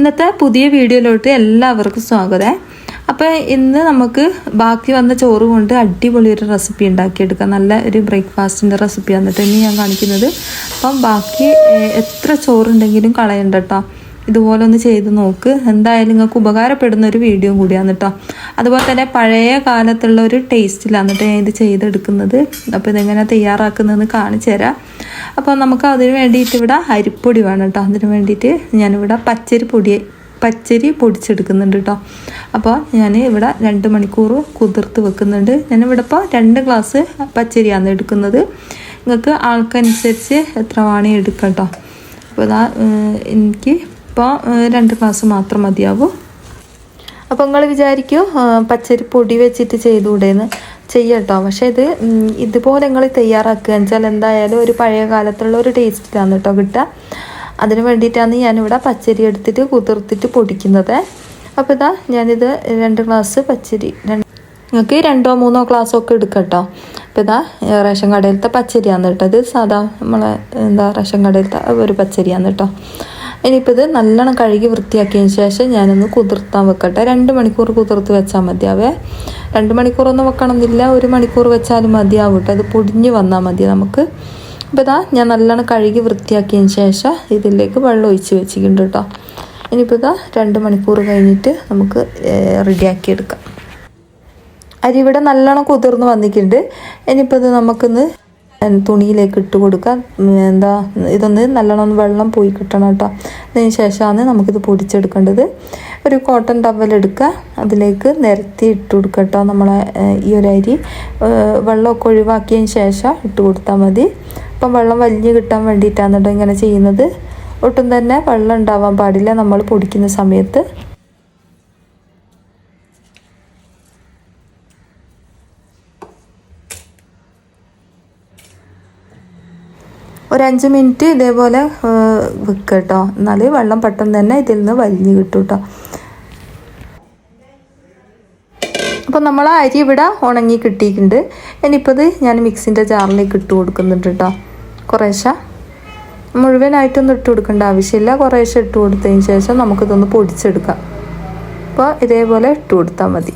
ഇന്നത്തെ പുതിയ വീഡിയോയിലോട്ട് എല്ലാവർക്കും സ്വാഗതം. അപ്പോൾ ഇന്ന് നമുക്ക് ബാക്കി വന്ന ചോറ് കൊണ്ട് അടിപൊളി ഒരു റെസിപ്പി ഉണ്ടാക്കിയെടുക്കാം. നല്ല ഒരു ബ്രേക്ക്ഫാസ്റ്റിന്റെ റെസിപ്പി വന്നിട്ട് ഇനി ഞാൻ കാണിക്കുന്നത്. അപ്പം ബാക്കി എത്ര ചോറുണ്ടെങ്കിലും കളയണ്ട കേട്ടോ ഇതുപോലെ ഒന്ന് ചെയ്ത് നോക്ക്. എന്തായാലും നിങ്ങൾക്ക് ഉപകാരപ്പെടുന്ന ഒരു വീഡിയോ കൂടിയാണ് കേട്ടോ അതുപോലെ തന്നെ പഴയ കാലത്തുള്ള ഒരു ടേസ്റ്റിലാണ് കേട്ടോ ഞാൻ ഇത് ചെയ്തെടുക്കുന്നത്. അപ്പോൾ ഇതെങ്ങനെ തയ്യാറാക്കുന്നതെന്ന് കാണിച്ചു തരാം. അപ്പോൾ നമുക്ക് അതിന് വേണ്ടിയിട്ട് ഇവിടെ അരിപ്പൊടി വേണം കേട്ടോ അതിന് വേണ്ടിയിട്ട് ഞാനിവിടെ പച്ചരി പൊടി പച്ചരി പൊടിച്ചെടുക്കുന്നുണ്ട് കേട്ടോ അപ്പോൾ ഞാൻ ഇവിടെ രണ്ട് മണിക്കൂർ കുതിർത്ത് വെക്കുന്നുണ്ട്. ഞാനിവിടെ ഇപ്പോൾ രണ്ട് ഗ്ലാസ് പച്ചരിയാണ് എടുക്കുന്നത്. നിങ്ങൾക്ക് ആൾക്കനുസരിച്ച് എത്ര വേണേ എടുക്കാം കേട്ടോ അപ്പോൾ ഇതാ എനിക്ക് ഇപ്പോൾ ഏഹ്, രണ്ട് ഗ്ലാസ് മാത്രം മതിയാവും. അപ്പോൾ നിങ്ങൾ വിചാരിക്കൂ പച്ചരി പൊടി വെച്ചിട്ട് ചെയ്തുകൂടെയെന്ന് ചെയ്യട്ടോ. പക്ഷേ ഇത് ഇതുപോലെ നിങ്ങൾ തയ്യാറാക്കുക. വെച്ചാൽ എന്തായാലും ഒരു പഴയ കാലത്തുള്ള ഒരു ടേസ്റ്റിലാണ് കേട്ടോ കിട്ടുക. അതിന് വേണ്ടിയിട്ടാണ് ഞാനിവിടെ പച്ചരി എടുത്തിട്ട് കുതിർത്തിട്ട് പൊടിക്കുന്നത്. അപ്പോൾ ഇതാ ഞാനിത് രണ്ട് ഗ്ലാസ് പച്ചരി നിങ്ങൾക്ക് രണ്ടോ മൂന്നോ ഗ്ലാസ് ഒക്കെ എടുക്കാം കേട്ടോ. അപ്പോൾ ഇതാ റേഷൻ കടയിലത്തെ പച്ചരിയാണ് കേട്ടോ ഇത്. സാധാ നമ്മളെ എന്താ റേഷൻ കടയിലത്തെ ഒരു പച്ചരിയാണ് കേട്ടോ. ഇനിയിപ്പോൾ ഇത് നല്ലോണം കഴുകി വൃത്തിയാക്കിയതിന് ശേഷം ഞാനൊന്ന് കുതിർത്താൻ വെക്കട്ടെ. രണ്ട് മണിക്കൂർ കുതിർത്ത് വെച്ചാൽ മതിയാവേ. രണ്ട് മണിക്കൂറൊന്നും വെക്കണമെന്നില്ല. ഒരു മണിക്കൂർ വെച്ചാലും മതിയാവും കേട്ടോ ഇത് പൊടിഞ്ഞ് വന്നാൽ മതി നമുക്ക്. അപ്പോൾ ഇതാ ഞാൻ നല്ലോണം കഴുകി വൃത്തിയാക്കിയതിന് ശേഷം ഇതിലേക്ക് വെള്ളം ഒഴിച്ച് വെച്ചിട്ടുണ്ട് കേട്ടോ. ഇനിയിപ്പോൾ ഇതാ രണ്ട് മണിക്കൂർ കഴിഞ്ഞിട്ട് നമുക്ക് റെഡിയാക്കി എടുക്കാം. അരി ഇവിടെ നല്ലോണം കുതിർന്ന് വന്നിട്ടുണ്ട്. ഇനിയിപ്പോൾ ഇത് നമുക്കൊന്ന് തുണിയിലേക്ക് ഇട്ട് കൊടുക്കുക. എന്താ ഇതൊന്ന് നല്ലോണം വെള്ളം പോയി കിട്ടണം കേട്ടോ. അതിന് ശേഷമാണ് നമുക്കിത് പൊടിച്ചെടുക്കേണ്ടത്. ഒരു കോട്ടൺ ടവൽ എടുക്കുക. അതിലേക്ക് നിരത്തി ഇട്ട് കൊടുക്കുക കേട്ടോ നമ്മളെ ഈ ഒരു അരി. വെള്ളമൊക്കെ ഒഴിവാക്കിയതിന് ശേഷം ഇട്ട് കൊടുത്താൽ മതി. അപ്പം വെള്ളം വലിഞ്ഞ് കിട്ടാൻ വേണ്ടിയിട്ടാണ് കേട്ടോ ഇങ്ങനെ ചെയ്യുന്നത്. ഒട്ടും തന്നെ വെള്ളം ഉണ്ടാവാൻ പാടില്ല. നമ്മൾ പൊടിക്കുന്ന സമയത്ത്. ഒരു അഞ്ച് മിനിറ്റ് ഇതേപോലെ വെക്കുക കേട്ടോ എന്നാൽ വെള്ളം പെട്ടെന്ന് തന്നെ ഇതിൽ നിന്ന് വലിഞ്ഞ് കിട്ടും കേട്ടോ അപ്പോൾ നമ്മൾ അരി ഇവിടെ ഉണങ്ങി കിട്ടിയിട്ടുണ്ട്. ഇനിയിപ്പോൾ ഇത് ഞാൻ മിക്സിന്റെ ജാറിലേക്ക് ഇട്ട് കൊടുക്കുന്നുണ്ട് കേട്ടോ. കുറേശ്ശെ മുഴുവനായിട്ടൊന്നും ഇട്ട് കൊടുക്കേണ്ട ആവശ്യമില്ല. കുറേശ്ശെ ഇട്ട് കൊടുത്തതിന് ശേഷം നമുക്കിതൊന്ന് പൊടിച്ചെടുക്കാം. അപ്പോൾ ഇതേപോലെ ഇട്ട് കൊടുത്താൽ മതി.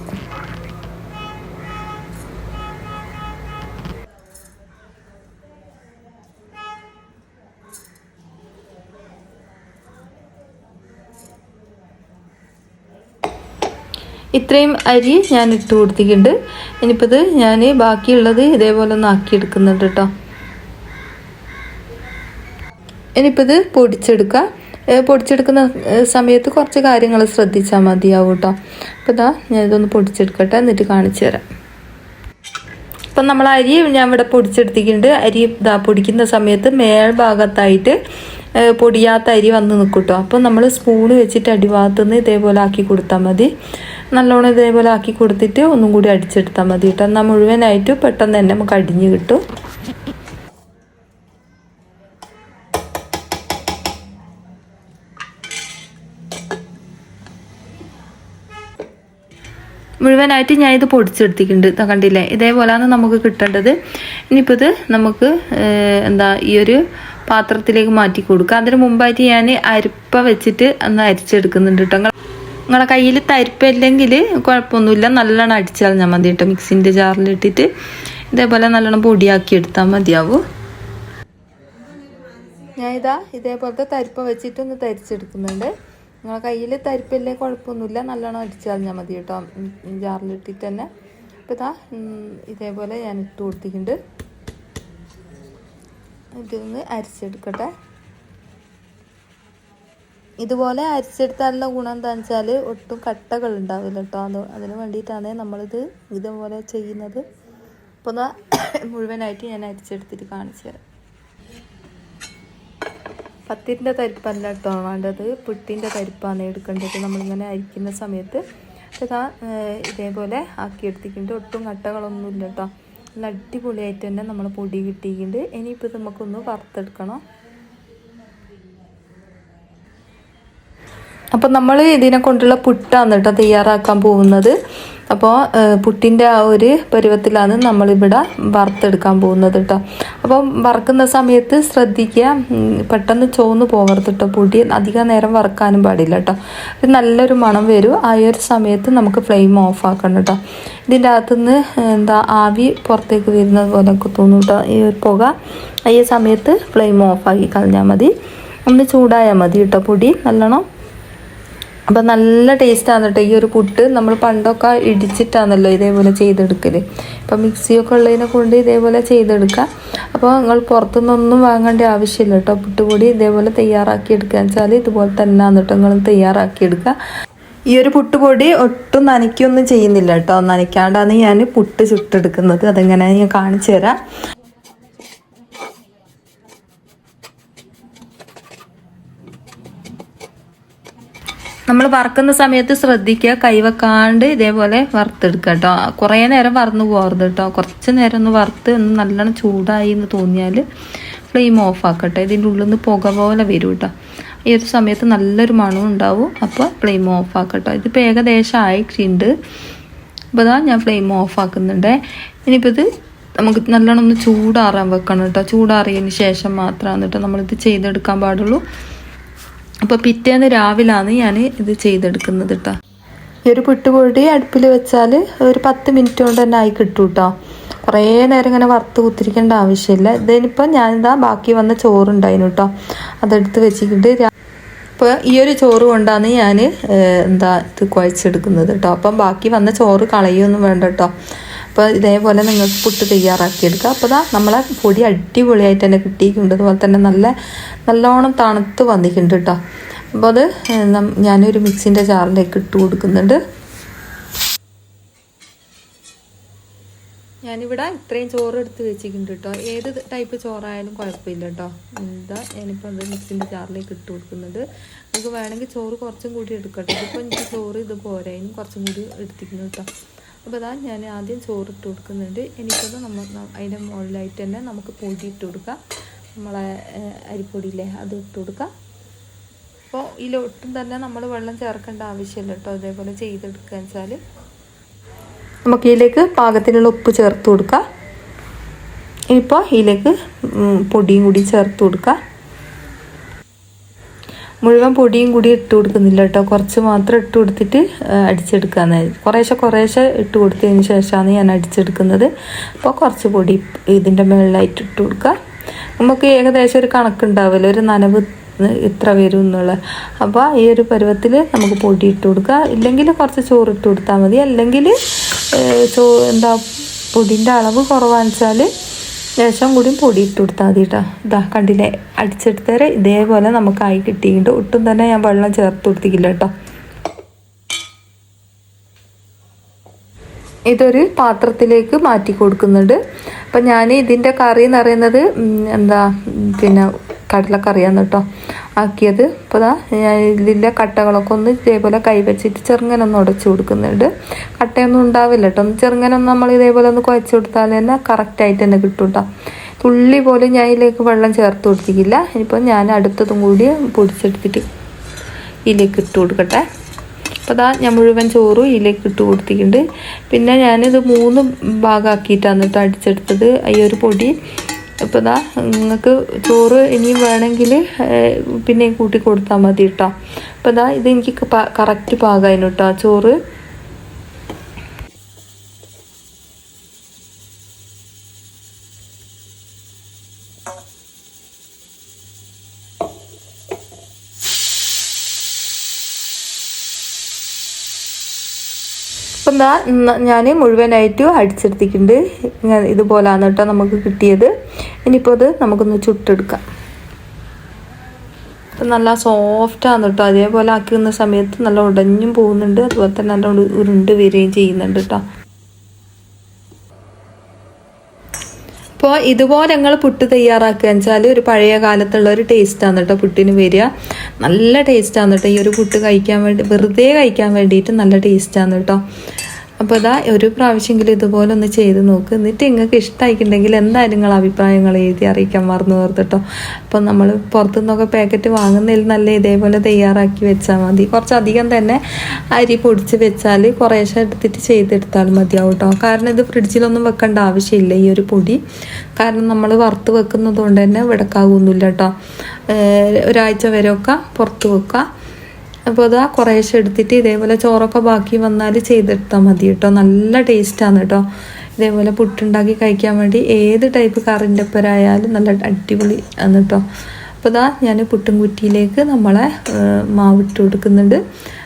ഇത്രയും അരി ഞാൻ ഇട്ട് കൊടുത്തിട്ടുണ്ട്. ഇനിയിപ്പോൾ ഇത് ഞാൻ ബാക്കിയുള്ളത് ഇതേപോലെ ഒന്ന് ആക്കിയെടുക്കുന്നുണ്ട് കേട്ടോ ഇനിയിപ്പോൾ ഇത് പൊടിച്ചെടുക്കുക പൊടിച്ചെടുക്കുന്ന സമയത്ത് കുറച്ച് കാര്യങ്ങൾ ശ്രദ്ധിച്ചാൽ മതിയാവും കേട്ടോ അപ്പോൾ ഇതാ ഞാൻ ഇതൊന്ന് പൊടിച്ചെടുക്കട്ടെ എന്നിട്ട് കാണിച്ചു തരാം. ഇപ്പം നമ്മൾ അരി ഞാൻ ഇവിടെ പൊടിച്ചെടുത്തിട്ടുണ്ട്. അരി ഇതാ പൊടിക്കുന്ന സമയത്ത് മേൽഭാഗത്തായിട്ട് ഭാഗത്തായിട്ട് പൊടിയാത്ത അരി വന്ന് നിൽക്കും കേട്ടോ അപ്പം നമ്മൾ സ്പൂണ് വെച്ചിട്ട് അടിഭാഗത്തുനിന്ന് ഇതേപോലെ ആക്കി കൊടുത്താൽ മതി. നല്ലോണം ഇതേപോലെ ആക്കി കൊടുത്തിട്ട് ഒന്നും കൂടി അടിച്ചെടുത്താൽ മതി കേട്ടോ. എന്നാൽ മുഴുവനായിട്ട് പെട്ടെന്ന് തന്നെ നമുക്ക് അടിഞ്ഞ് കിട്ടും. മുഴുവനായിട്ട് ഞാൻ ഇത് പൊടിച്ചെടുത്തിട്ടുണ്ട്. കണ്ടില്ലേ? ഇതേപോലെയാണ് നമുക്ക് കിട്ടേണ്ടത്. ഇനിയിപ്പോൾ ഇത് നമുക്ക് എന്താ ഈ ഒരു പാത്രത്തിലേക്ക് മാറ്റി കൊടുക്കുക അതിന് മുമ്പായിട്ട് ഞാൻ അരിപ്പ വെച്ചിട്ട് ഒന്ന് അരിച്ചെടുക്കുന്നുണ്ട് കേട്ടോ. നിങ്ങളെ കയ്യിൽ തരിപ്പില്ലെങ്കിൽ കുഴപ്പമൊന്നുമില്ല. നല്ലോണം അടിച്ചാൽ ഞാൻ മതി കേട്ടോ മിക്സിന്റെ ജാറിലിട്ടിട്ട് ഇതേപോലെ നല്ലോണം പൊടിയാക്കി എടുത്താൽ മതിയാവും. ഞാൻ ഇതാ ഇതേപോലത്തെ തരിപ്പ വെച്ചിട്ട് ഒന്ന് തരിച്ചെടുക്കുന്നുണ്ട്. നിങ്ങളെ കയ്യിൽ തരിപ്പില്ലേ കുഴപ്പമൊന്നുമില്ല. നല്ലോണം അടിച്ചാൽ കളഞ്ഞാൽ മതി കേട്ടോ ജാറിലിട്ടിട്ട് തന്നെ. അപ്പോൾ ഇതാ ഇതേപോലെ ഞാൻ ഇട്ട് കൊടുത്തിട്ടുണ്ട്. ഇതൊന്ന് അരിച്ചെടുക്കട്ടെ. ഇതുപോലെ അരിച്ചെടുത്താലുള്ള ഗുണം എന്താണെന്ന് വെച്ചാൽ ഒട്ടും കട്ടകൾ ഉണ്ടാവില്ല കേട്ടോ. അത് അതിന് വേണ്ടിയിട്ടാണ് നമ്മളിത് ഇതുപോലെ ചെയ്യുന്നത്. അപ്പോൾ മുഴുവനായിട്ട് ഞാൻ അരിച്ചെടുത്തിട്ട് കാണിച്ചു തരാം. പത്തിന്റെ തരിപ്പല്ല കേട്ടോ വേണ്ടത്. പുട്ടിന്റെ തരിപ്പാണ് എടുക്കേണ്ടത്. നമ്മളിങ്ങനെ അരിക്കുന്ന സമയത്ത് ഏഹ്, ഇതേപോലെ ആക്കിയെടുത്തിട്ടുണ്ട്. ഒട്ടും കട്ടകളൊന്നുമില്ല കേട്ടോ. നല്ല അടിപൊളിയായിട്ട് തന്നെ നമ്മൾ പൊടി കിട്ടിയിട്ടുണ്ട്. ഇനിയിപ്പോൾ നമുക്കൊന്ന് വറുത്തെടുക്കണം. അപ്പം നമ്മൾ ഇതിനെ കൊണ്ടുള്ള പുട്ടാണ് കേട്ടോ തയ്യാറാക്കാൻ പോകുന്നത്. അപ്പോൾ പുട്ടിന്റെ ആ ഒരു പരുവത്തിലാണ് നമ്മളിവിടെ വറുത്തെടുക്കാൻ പോകുന്നത് കേട്ടോ അപ്പം വറുക്കുന്ന സമയത്ത് ശ്രദ്ധിക്കുക പെട്ടെന്ന് ചോന്ന് പോകരുത് കേട്ടോ പൊടി. അധികം നേരം വറുക്കാനും പാടില്ല കേട്ടോ നല്ലൊരു മണം വരും. ആ ഒരു സമയത്ത് നമുക്ക് ഫ്ലെയിം ഓഫ് ആക്കണം കേട്ടോ ഇതിന്റെ അകത്തുനിന്ന് എന്താ ആവി പുറത്തേക്ക് വരുന്നത് പോലെ ഒക്കെ തോന്നും കേട്ടോ ഈ ഒരു പുക ഈ സമയത്ത് ഫ്ലെയിം ഓഫാക്കി കളഞ്ഞാൽ മതി. ഒന്ന് ചൂടായാൽ മതി കേട്ടോ പൊടി. നല്ലോണം അപ്പം നല്ല ടേസ്റ്റാണ് കേട്ടോ ഈ ഒരു പുട്ട് നമ്മൾ പണ്ടൊക്കെ ഇടിച്ചിട്ടാണല്ലോ ഇതേപോലെ ചെയ്തെടുക്കൽ ഇപ്പം മിക്സിയൊക്കെ ഉള്ളതിനെ കൊണ്ട് ഇതേപോലെ ചെയ്തെടുക്കാം. അപ്പോൾ നിങ്ങൾ പുറത്തുനിന്നൊന്നും വാങ്ങേണ്ട ആവശ്യമില്ല കേട്ടോ പുട്ടുപൊടി ഇതേപോലെ തയ്യാറാക്കി എടുക്കുക വെച്ചാൽ ഇതുപോലെ തന്നെ കേട്ടോ നിങ്ങൾ തയ്യാറാക്കി എടുക്കുക. ഈ ഒരു പുട്ടുപൊടി ഒട്ടും നനയ്ക്കൊന്നും ചെയ്യുന്നില്ല കേട്ടോ നനയ്ക്കാണ്ടാണ് ഞാൻ പുട്ട് ചുട്ടെടുക്കുന്നത്. അതെങ്ങനെയാണ് ഞാൻ കാണിച്ചു തരാം. നമ്മൾ വറക്കുന്ന സമയത്ത് ശ്രദ്ധിക്കുക. കൈവെക്കാണ്ട് ഇതേപോലെ വറുത്തെടുക്കുക കേട്ടോ. കുറേ നേരം വറന്നു പോകരുത് കേട്ടോ. കുറച്ച് നേരം ഒന്ന് വറുത്ത് ഒന്ന് നല്ലോണം ചൂടായി എന്ന് തോന്നിയാൽ ഫ്ലെയിം ഓഫ് ആക്കട്ടെ. ഇതിന്റെ ഉള്ളിൽ നിന്ന് പുക പോലെ വരും കേട്ടോ. ഈ ഒരു സമയത്ത് നല്ലൊരു മണവും ഉണ്ടാവും. അപ്പോൾ ഫ്ലെയിം ഓഫ് ആക്കട്ടോ. ഇതിപ്പോൾ ഏകദേശം ആയിട്ടുണ്ട്. അപ്പോൾ ഇതാ ഞാൻ ഫ്ലെയിം ഓഫ് ആക്കുന്നുണ്ട്. ഇനിയിപ്പോൾ ഇത് നമുക്ക് നല്ലോണം ഒന്ന് ചൂടാറാൻ വെക്കണം കേട്ടോ. ചൂടാറിയതിന് ശേഷം മാത്രമാണ് കേട്ടോ നമ്മളിത് ചെയ്തെടുക്കാൻ പാടുള്ളൂ. അപ്പോൾ പിറ്റേന്ന് രാവിലാണ് ഞാൻ ഇത് ചെയ്തെടുക്കുന്നത് കേട്ടോ ഈ ഒരു പുട്ടുപൊടി അടുപ്പിൽ വെച്ചാൽ ഒരു പത്ത് മിനിറ്റ് കൊണ്ട് തന്നെ ആയി കിട്ടും കേട്ടോ കുറേ നേരം ഇങ്ങനെ വറുത്ത് കുത്തിരിക്കേണ്ട ആവശ്യമില്ല. ഇതിനിപ്പോൾ ഞാനിതാ ബാക്കി വന്ന ചോറുണ്ടായിരുന്നു കേട്ടോ അതെടുത്ത് വെച്ചിട്ട് അപ്പോൾ ഈ ഒരു ചോറ് കൊണ്ടാണ് ഞാൻ എന്താ ഇത് കുഴച്ചെടുക്കുന്നത് കേട്ടോ അപ്പം ബാക്കി വന്ന ചോറ് കളയൊന്നും വേണ്ട കേട്ടോ അപ്പോൾ ഇതേപോലെ നിങ്ങൾക്ക് പുട്ട് തയ്യാറാക്കിയെടുക്കുക അപ്പോൾ ദാ നമ്മളെ പൊടി അടിപൊളിയായിട്ട് തന്നെ കിട്ടിയിട്ടുണ്ട്. അതുപോലെ തന്നെ നല്ല നല്ലോണം തണുത്ത് വന്നിട്ടുണ്ട് കേട്ടോ അപ്പോൾ അത് ഞാനൊരു മിക്സിന്റെ ജാറിലേക്ക് ഇട്ട് കൊടുക്കുന്നുണ്ട്. ഞാനിവിടെ ഇത്രയും ചോറ് എടുത്ത് വെച്ചിട്ടുണ്ട് കേട്ടോ ഏത് ടൈപ്പ് ചോറായാലും കുഴപ്പമില്ല കേട്ടോ എന്താ ഞാനിപ്പോൾ അത് മിക്സിന്റെ ജാറിലേക്ക് ഇട്ട് കൊടുക്കുന്നത്. നമുക്ക് വേണമെങ്കിൽ ചോറ് കുറച്ചും കൂടി എടുക്കട്ടെ. ഇപ്പോൾ എനിക്ക് ചോറ് ഇത് പോരായാലും കുറച്ചും കൂടി എടുത്തിരിക്കുന്നു കേട്ടോ അപ്പോൾ അതാ ഞാൻ ആദ്യം ചോറ് ഇട്ട് കൊടുക്കുന്നുണ്ട് എനിക്കത് നമ്മൾ അതിന്റെ മുകളിലായിട്ട് തന്നെ നമുക്ക് പൊടി ഇട്ട് കൊടുക്കാം. നമ്മളെ അരിപ്പൊടിയില്ലേ അത് ഇട്ട് കൊടുക്കാം. അപ്പോൾ ഇതിലൊട്ടും തന്നെ നമ്മൾ വെള്ളം ചേർക്കേണ്ട ആവശ്യമില്ല കേട്ടോ. അതേപോലെ ചെയ്തെടുക്കുക വെച്ചാൽ നമുക്ക് ഇതിലേക്ക് പാകത്തിനുള്ള ഉപ്പ് ചേർത്ത് കൊടുക്കാം. ഇപ്പോൾ ഇതിലേക്ക് പൊടിയും കൂടി ചേർത്ത് കൊടുക്കുക മുഴുവൻ പൊടിയും കൂടി ഇട്ട് കൊടുക്കുന്നില്ല കേട്ടോ. കുറച്ച് മാത്രം ഇട്ട് കൊടുത്തിട്ട് അടിച്ചെടുക്കാന്ന് കുറേശ്ശെ കുറേശ്ശെ ഇട്ട് കൊടുത്തതിന് ശേഷമാണ് ഞാൻ അടിച്ചെടുക്കുന്നത്. അപ്പോൾ കുറച്ച് പൊടി ഇതിന്റെ മുകളിലായിട്ട് ഇട്ട് കൊടുക്കുക നമുക്ക് ഏകദേശം ഒരു കണക്കുണ്ടാവില്ല ഒരു നനവ് ഇത്ര വരും എന്നുള്ള. അപ്പോൾ ഈ ഒരു പരുവത്തിൽ നമുക്ക് പൊടി ഇട്ട് കൊടുക്കുക ഇല്ലെങ്കിൽ കുറച്ച് ചോറ് ഇട്ട് കൊടുത്താൽ മതി. അല്ലെങ്കിൽ ചോ എന്താ പൊടിന്റെ അളവ് കുറവാണെന്ന് വെച്ചാൽ ശേഷം കൂടി പൊടി ഇട്ട് കൊടുത്താൽ മതി കേട്ടോ ഇതാ കണ്ടില്ലേ? അടിച്ചെടുത്തേരെ ഇതേപോലെ നമുക്കായി കിട്ടിയിട്ടുണ്ട്. ഒട്ടും തന്നെ ഞാൻ വെള്ളം ചേർത്ത് കൊടുത്തിക്കില്ല കേട്ടോ ഇതൊരു പാത്രത്തിലേക്ക് മാറ്റി കൊടുക്കുന്നുണ്ട്. അപ്പം ഞാൻ ഇതിന്റെ കറി എന്ന് പറയുന്നത് എന്താ പിന്നെ കടലക്കറിയാണ് കേട്ടോ. ആക്കിയത്. അപ്പോൾ ഞാൻ ഇതിന്റെ കട്ടകളൊക്കെ ഒന്ന് ഇതേപോലെ കൈവച്ചിട്ട് ചെറുങ്ങനെ ഒന്ന് ഉടച്ചു കൊടുക്കുന്നുണ്ട്. കട്ടയൊന്നും ഉണ്ടാവില്ല കേട്ടോ. ഒന്ന് ചെറുങ്ങനെ ഒന്ന് നമ്മൾ ഇതേപോലെ ഒന്ന് കുഴച്ച് കൊടുത്താൽ തന്നെ കറക്റ്റായിട്ട് തന്നെ കിട്ടും കേട്ടോ. തുള്ളി പോലും ഞാൻ ഇതിലേക്ക് വെള്ളം ചേർത്ത് കൊടുത്തിട്ടില്ല. ഇനിയിപ്പോൾ ഞാൻ അടുത്തതും കൂടി പൊടിച്ചെടുത്തിട്ട് ഇതിലേക്ക് ഇട്ട് കൊടുക്കട്ടെ. അപ്പോൾ അതാ ഞാൻ മുഴുവൻ ചോറും ഇതിലേക്ക് ഇട്ട് കൊടുത്തിട്ടുണ്ട്. പിന്നെ ഞാനിത് മൂന്ന് ഭാഗമാക്കിയിട്ടാണ് കേട്ടോ അടിച്ചെടുത്തത്. ഈ ഒരു പൊടി അപ്പോൾ ഇതാ നിങ്ങൾക്ക് ചോറ് ഇനിയും വേണമെങ്കിൽ പിന്നെ കൂട്ടി കൊടുത്താൽ മതി കേട്ടോ അപ്പോൾ ഇതാ ഇത് എനിക്ക് കറക്റ്റ് പാകമായിരുന്നു കേട്ടോ ചോറ് എന്താ ഞാൻ മുഴുവനായിട്ട് അടിച്ചെടുത്തിട്ടുണ്ട്. ഇതുപോലാണ് കേട്ടോ നമുക്ക് കിട്ടിയത്. ഇനിയിപ്പോൾ അത് നമുക്കൊന്ന് ചുട്ടെടുക്കാം. അപ്പം നല്ല സോഫ്റ്റാണ് കേട്ടോ. അതേപോലെ ആക്കുന്ന സമയത്ത് നല്ല ഉടഞ്ഞും പോകുന്നുണ്ട്. അതുപോലെ തന്നെ നല്ല ഉരു- ഉരുണ്ട് വരികയും ചെയ്യുന്നുണ്ട് കേട്ടോ. അപ്പോൾ ഇതുപോലെ ഞങ്ങൾ പുട്ട് തയ്യാറാക്കുക വെച്ചാൽ ഒരു പഴയ കാലത്തുള്ള ഒരു ടേസ്റ്റാണ് കേട്ടോ പുട്ടിന് വരിക. നല്ല ടേസ്റ്റാണ് കേട്ടോ. ഈ ഒരു പുട്ട് കഴിക്കാൻ വേണ്ടി വെറുതെ കഴിക്കാൻ വേണ്ടിയിട്ട് നല്ല ടേസ്റ്റാണ് കേട്ടോ. അപ്പോൾ ഇതാ ഒരു പ്രാവശ്യമെങ്കിലും ഇതുപോലെ ഒന്ന് ചെയ്ത് നോക്ക്. എന്നിട്ട് നിങ്ങൾക്ക് ഇഷ്ടമായിട്ടുണ്ടെങ്കിൽ എന്തായാലും നിങ്ങൾ അഭിപ്രായങ്ങൾ എഴുതി അറിയിക്കാൻ മറന്നു പോർത്തിട്ടോ അപ്പോൾ നമ്മൾ പുറത്തു നിന്നൊക്കെ പാക്കറ്റ് വാങ്ങുന്നതിൽ നല്ല ഇതേപോലെ തയ്യാറാക്കി വെച്ചാൽ മതി. കുറച്ചധികം തന്നെ അരി പൊടിച്ച് വെച്ചാൽ കുറേശ്ശെ എടുത്തിട്ട് ചെയ്തെടുത്താൽ മതിയാവും കേട്ടോ കാരണം ഇത് ഫ്രിഡ്ജിലൊന്നും വെക്കേണ്ട ആവശ്യമില്ല ഈ ഒരു പൊടി. കാരണം നമ്മൾ വറുത്ത് വെക്കുന്നത് കൊണ്ട് തന്നെ വിടക്കാകുന്നില്ല കേട്ടോ ഒരാഴ്ച വരെയൊക്കെ പുറത്ത് വെക്കുക. അപ്പോൾ അത് ആ കുറേശ്ശെ എടുത്തിട്ട് ഇതേപോലെ ചോറൊക്കെ ബാക്കി വന്നാൽ ചെയ്തെടുത്താൽ മതി കേട്ടോ. നല്ല ടേസ്റ്റാണ് കേട്ടോ. ഇതേപോലെ പുട്ടുണ്ടാക്കി കഴിക്കാൻ വേണ്ടി ഏത് ടൈപ്പ് കറിന്റെ ഒപ്പരായാലും നല്ല അടിപൊളി ആണ് കേട്ടോ. അപ്പോൾ ഇതാ ഞാൻ പുട്ടും കുറ്റിയിലേക്ക് നമ്മളെ മാവിട്ട് കൊടുക്കുന്നുണ്ട്.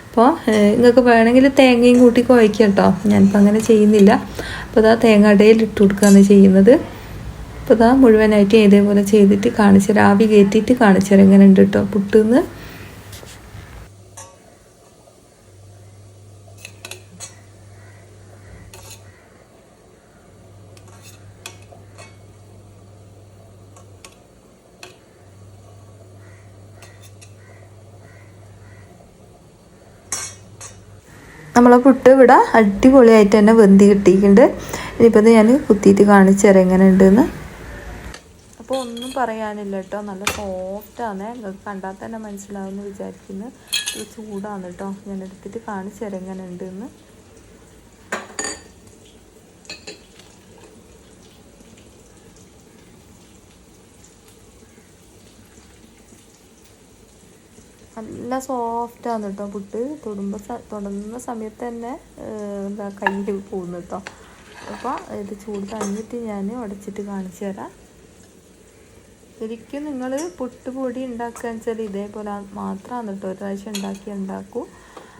അപ്പോൾ നിങ്ങൾക്ക് വേണമെങ്കിൽ തേങ്ങയും കൂട്ടി കുഴയ്ക്കാം കേട്ടോ. ഞാനിപ്പോൾ അങ്ങനെ ചെയ്യുന്നില്ല. അപ്പോൾ ഇതാ തേങ്ങ ഇടയിൽ ഇട്ട് കൊടുക്കുകയാണ് ചെയ്യുന്നത്. അപ്പോൾ ഇതാ മുഴുവനായിട്ട് ഇതേപോലെ ചെയ്തിട്ട് കാണിച്ചു തരാം. ആവി കയറ്റിയിട്ട് കാണിച്ചു തരാം. എങ്ങനെ ഉണ്ട് കേട്ടോ. പുട്ടുന്ന് നമ്മളെ പുട്ട് ഇവിടെ അടിപൊളിയായിട്ട് തന്നെ വെന്തി കിട്ടിയിട്ടുണ്ട്. ഇനിയിപ്പോൾ ഞാൻ കുത്തിയിട്ട് കാണിച്ചു തരാം എങ്ങനെ ഉണ്ടെന്ന് അപ്പോൾ ഒന്നും പറയാനില്ല കേട്ടോ. നല്ല സോഫ്റ്റാണ് നിങ്ങൾക്ക് കണ്ടാൽ തന്നെ മനസ്സിലാവുമെന്ന് വിചാരിക്കുന്നു. ചൂടാണ് കേട്ടോ. ഞാൻ എടുത്തിട്ട് കാണിച്ചു തരാം എങ്ങനെ ഉണ്ടെന്ന് നല്ല സോഫ്റ്റാണ് കേട്ടോ പുട്ട് തൊടുമ്പോൾ തൊടുന്ന സമയത്ത് തന്നെ എന്താ കയ്യിൽ പോകുന്നു കേട്ടോ അപ്പോൾ ഇത് ചൂട് തന്നിട്ട് ഞാൻ ഉടച്ചിട്ട് കാണിച്ചു തരാം. ശരിക്കും നിങ്ങൾ പുട്ട് പൊടി ഉണ്ടാക്കുക വെച്ചാൽ ഇതേപോലെ മാത്രമാണ് കേട്ടോ ഒരു പ്രാവശ്യം ഉണ്ടാക്കി ഉണ്ടാക്കൂ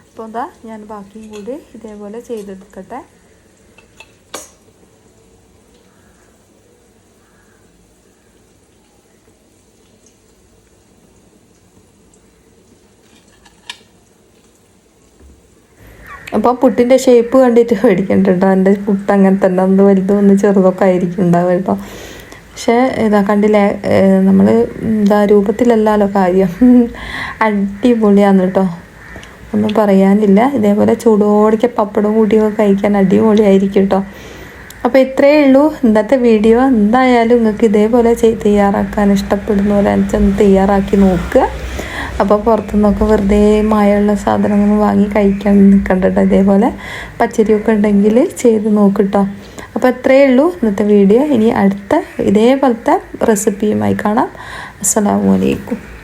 അപ്പോൾ എന്താ ഞാൻ ബാക്കിയും കൂടി ഇതേപോലെ ചെയ്തെടുക്കട്ടെ. അപ്പോൾ പുട്ടിന്റെ ഷേപ്പ് കണ്ടിട്ട് മേടിക്കണ്ട കേട്ടോ എന്റെ പുട്ട് അങ്ങനെ തന്നെ ഒന്ന് വലുതും ഒന്ന് ചെറുതൊക്കെ ആയിരിക്കും ഉണ്ടാവുക കേട്ടോ. പക്ഷേ ഇതാ കണ്ടില്ലേ നമ്മൾ എന്താ രൂപത്തിലല്ലല്ലോ കാര്യം. അടിപൊളിയാണ് കേട്ടോ. ഒന്നും പറയാനില്ല. ഇതേപോലെ ചൂടോടിക്ക് പപ്പടം കൂട്ടിയൊക്കെ കഴിക്കാൻ അടിപൊളിയായിരിക്കും കേട്ടോ. അപ്പോൾ ഇത്രയേ ഉള്ളൂ. ഇന്നത്തെ വീഡിയോ എന്തായാലും നിങ്ങൾക്ക് ഇതേപോലെ തയ്യാറാക്കാൻ ഇഷ്ടപ്പെടുന്ന പോലെ ഒന്ന് തയ്യാറാക്കി നോക്കുക. അപ്പോൾ പുറത്തുനിന്നൊക്കെ വെറുതെ മായുള്ള സാധനങ്ങൾ വാങ്ങി കഴിക്കാൻ നിൽക്കണ്ട ഇതേപോലെ. പച്ചരിയൊക്കെ ഉണ്ടെങ്കിൽ ചെയ്ത് നോക്കിട്ടോ. അപ്പോൾ ഇത്രയേ ഉള്ളൂ ഇന്നത്തെ വീഡിയോ. ഇനി അടുത്ത ഇതേപോലത്തെ റെസിപ്പിയുമായി കാണാം. അസ്സാം അലൈക്കും.